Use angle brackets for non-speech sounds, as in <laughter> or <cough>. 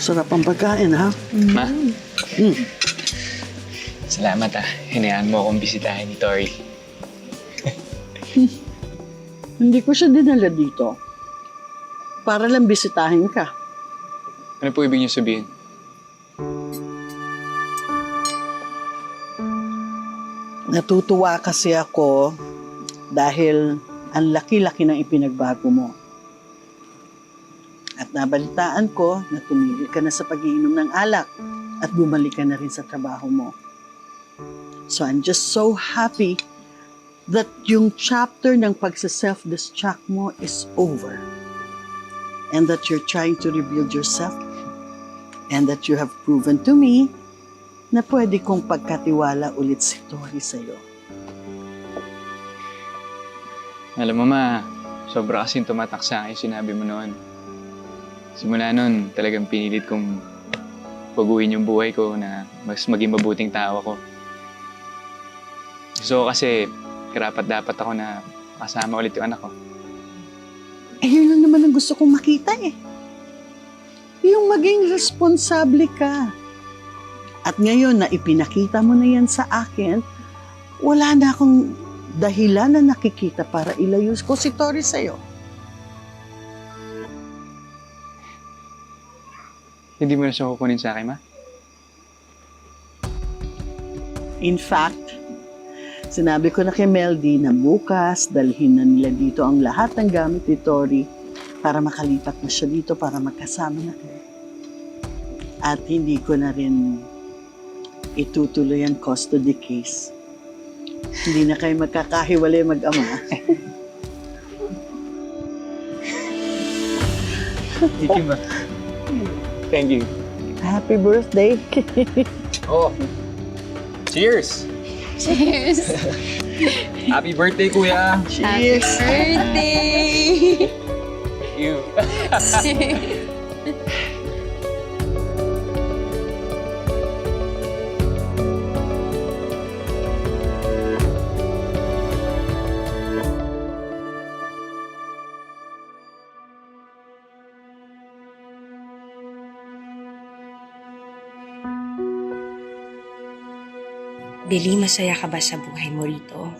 Sarap ang pagkain, ha? Ma, Mm. salamat ah. Hinayaan mo akong bisitahin ni Tori. <laughs> Hindi ko siya dinala dito. Para lang bisitahin ka. Ano po ibig niyo sabihin? Natutuwa kasi ako dahil ang laki-laki ng ipinagbago mo. At nabalitaan ko na tumigil ka na sa pag-iinom ng alak at bumalik ka na rin sa trabaho mo. So I'm just so happy that yung chapter ng pagsa-self-destruct mo is over. And that you're trying to rebuild yourself. And that you have proven to me na pwede kong pagkatiwala ulit si Tori sa'yo. Alam mo ma, sobra kasing tumatak sa akin sinabi mo noon. Simula noon, talagang pinilit kong baguhin yung buhay ko na mas maging mabuting tao ako. Gusto ko kasi karapat dapat ako na kasama ulit yung anak ko. Eh, yun lang naman ang gusto kong makita eh. Yung maging responsable ka. At ngayon na ipinakita mo na yan sa akin, wala na akong dahilan na nakikita para ilayo ko si Tori sa'yo. Hindi mo na siya kukunin sa akin, ma? In fact, sinabi ko na kay Meldy na bukas dalhin na nila dito ang lahat ng gamit ni Tori para makalipat na siya dito para magkasama na kayo. At hindi ko na rin itutuloy ang custody case. Hindi na kayo magkakahiwalay mag-ama. Thank you, ma. <laughs> Thank you. Happy birthday! <laughs> Oh, cheers! Cheers! <laughs> Happy birthday, kuya! Happy birthday! Thank you. <laughs> Billy, masaya ka ba sa buhay mo rito?